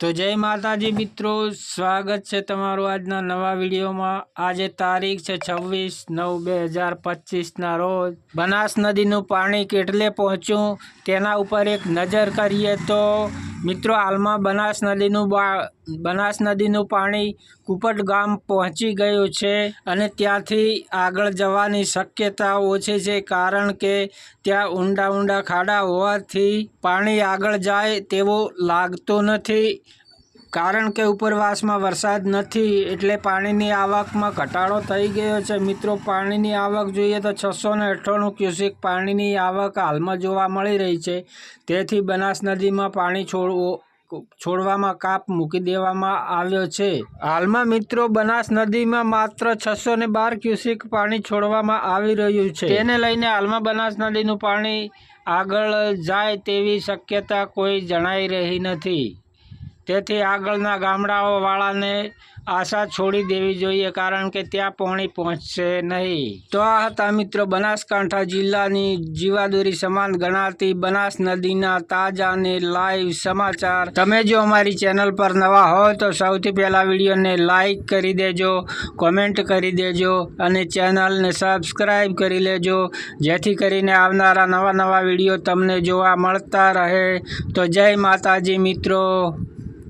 તો જય માતાજી મિત્રો, સ્વાગત છે તમારું આજના નવા વિડીયોમાં. આજે તારીખ છે છવ્વીસ નવ બે હજાર પચીસના રોજ બનાસ નદીનું પાણી કેટલે પહોંચ્યું તેના ઉપર એક નજર કરીએ તો મિત્રો, હાલમાં બનાસ નદીનું બનાસ નદીનું પાણી કુપટ ગામ પહોંચી ગયું છે અને ત્યાંથી આગળ જવાની શક્યતા ઓછી છે કારણ કે ત્યાં ઊંડા ઊંડા ખાડા હોવાથી પાણી આગળ જાય તેવું લાગતું નથી. કારણ કે ઉપરવાસમાં વરસાદ નથી, એટલે પાણીની આવકમાં ઘટાડો થઈ ગયો છે. મિત્રો, પાણીની આવક જોઈએ તો છસો ને અઠ્ઠાણું ક્યુસેક પાણીની આવક હાલમાં જોવા મળી રહી છે. તેથી બનાસ નદીમાં પાણી છોડવું, છોડવામાં કાપ મૂકી દેવામાં આવ્યો છે. હાલમાં મિત્રો, બનાસ નદીમાં માત્ર છસો ને બાર ક્યુસેક પાણી છોડવામાં આવી રહ્યું છે. તેને લઈને હાલમાં બનાસ નદીનું પાણી આગળ જાય તેવી શક્યતા કોઈ જણાઈ રહી નથી. તેથી આગળના ગામડાઓવાળાને આશા છોડી દેવી જોઈએ કારણ કે ત્યાં પાણી પહોંચશે નહીં. તો આ હતા મિત્રો બનાસકાંઠા જિલ્લાની જીવાદોરી સમાન ગણાતી બનાસ નદીના તાજા અને લાઈવ સમાચાર. તમે જો અમારી ચેનલ પર નવા હોય તો સૌથી પહેલાં વિડીયોને લાઈક કરી દેજો કોમેન્ટ કરી દેજો અને ચેનલને સબસ્ક્રાઈબ કરી લેજો. જેથી કરીને આવનારા નવા નવા વીડિયો તમને જોવા મળતા રહે. તો જય માતાજી મિત્રો.